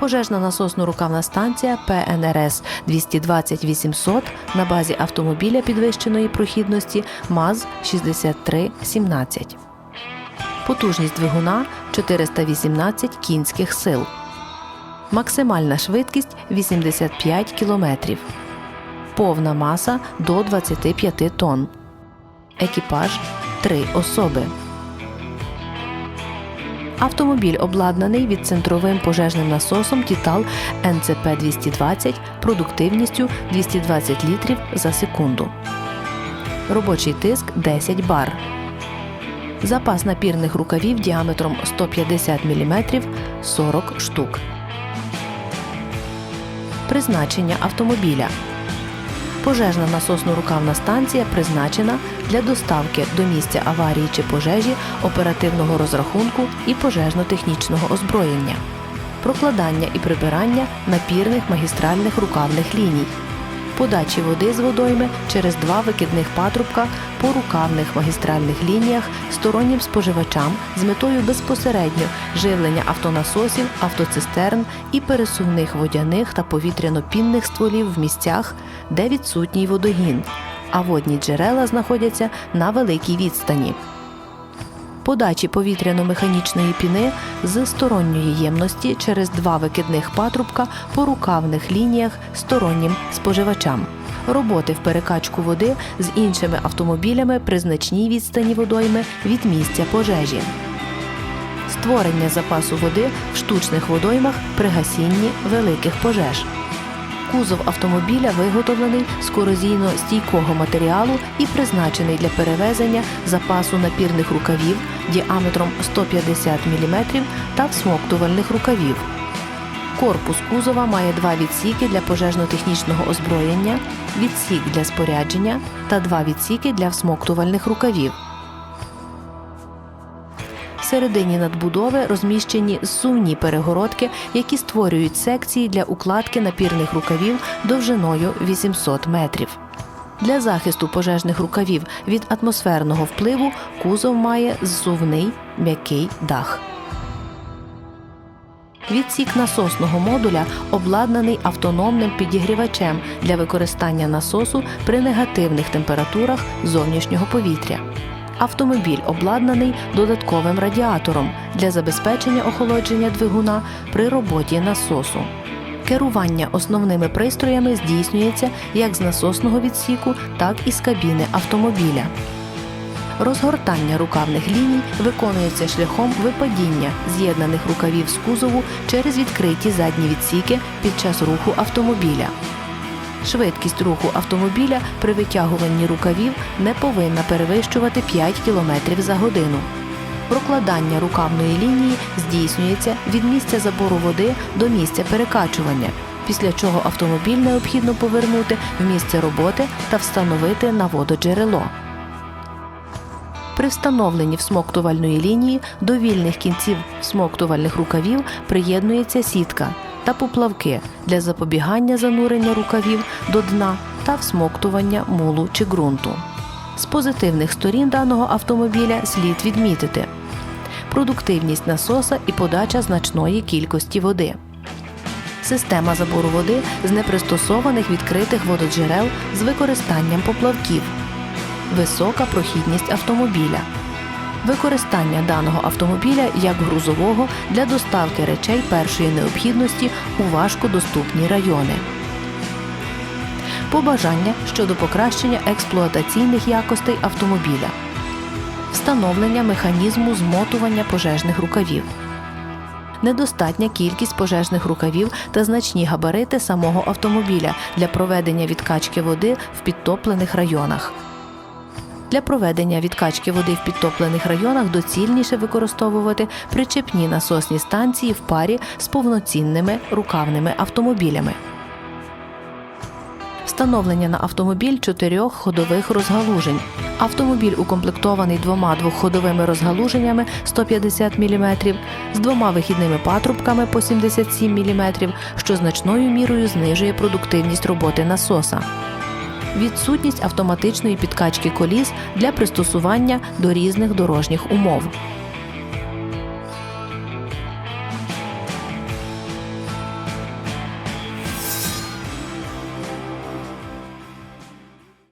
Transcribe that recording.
Пожежна насосно-рукавна станція ПНРС 220 800 на базі автомобіля підвищеної прохідності МАЗ 6317. Потужність двигуна 418 кінських сил. Максимальна швидкість 85 км. Повна маса до 25 тонн. Екіпаж 3 особи. Автомобіль обладнаний відцентровим пожежним насосом Тітал НЦП 220 продуктивністю 220 літрів за секунду. Робочий тиск 10 бар. Запас напірних рукавів діаметром 150 мм 40 штук. Призначення автомобіля. Пожежна насосно-рукавна станція призначена для доставки до місця аварії чи пожежі оперативного розрахунку і пожежно-технічного озброєння, прокладання і прибирання напірних магістральних рукавних ліній, подачі води з водойми через два викидних патрубка по рукавних магістральних лініях стороннім споживачам з метою безпосередньо живлення автонасосів, автоцистерн і пересувних водяних та повітряно-пінних стволів в місцях, де відсутній водогін, а водні джерела знаходяться на великій відстані. Подачі повітряно-механічної піни з сторонньої ємності через два викидних патрубка по рукавних лініях стороннім споживачам. Роботи в перекачку води з іншими автомобілями при значній відстані водойми від місця пожежі. Створення запасу води в штучних водоймах при гасінні великих пожеж. Кузов автомобіля виготовлений з корозійно-стійкого матеріалу і призначений для перевезення запасу напірних рукавів діаметром 150 мм та всмоктувальних рукавів. Корпус кузова має два відсіки для пожежно-технічного озброєння, відсік для спорядження та два відсіки для всмоктувальних рукавів. Всередині надбудови розміщені зсувні перегородки, які створюють секції для укладки напірних рукавів довжиною 800 метрів. Для захисту пожежних рукавів від атмосферного впливу кузов має зсувний м'який дах. Відсік насосного модуля обладнаний автономним підігрівачем для використання насосу при негативних температурах зовнішнього повітря. Автомобіль обладнаний додатковим радіатором для забезпечення охолодження двигуна при роботі насосу. Керування основними пристроями здійснюється як з насосного відсіку, так і з кабіни автомобіля. Розгортання рукавних ліній виконується шляхом випадіння з'єднаних рукавів з кузову через відкриті задні відсіки під час руху автомобіля. Швидкість руху автомобіля при витягуванні рукавів не повинна перевищувати 5 км за годину. Прокладання рукавної лінії здійснюється від місця забору води до місця перекачування, після чого автомобіль необхідно повернути в місце роботи та встановити на вододжерело. При встановленні всмоктувальної лінії до вільних кінців всмоктувальних рукавів приєднується сітка та поплавки для запобігання занурення рукавів до дна та всмоктування мулу чи ґрунту. З позитивних сторін даного автомобіля слід відмітити продуктивність насоса і подача значної кількості води. Система забору води з непристосованих відкритих вододжерел з використанням поплавків висока прохідність автомобіля. Використання даного автомобіля як грузового для доставки речей першої необхідності у важкодоступні райони. Побажання щодо покращення експлуатаційних якостей автомобіля. Встановлення механізму змотування пожежних рукавів. Недостатня кількість пожежних рукавів та значні габарити самого автомобіля для проведення відкачки води в підтоплених районах. Для проведення відкачки води в підтоплених районах доцільніше використовувати причепні насосні станції в парі з повноцінними рукавними автомобілями. Встановлення на автомобіль чотирьох ходових розгалужень. Автомобіль укомплектований двома двохходовими розгалуженнями 150 мм з двома вихідними патрубками по 77 мм, що значною мірою знижує продуктивність роботи насоса відсутність автоматичної підкачки коліс для пристосування до різних дорожніх умов.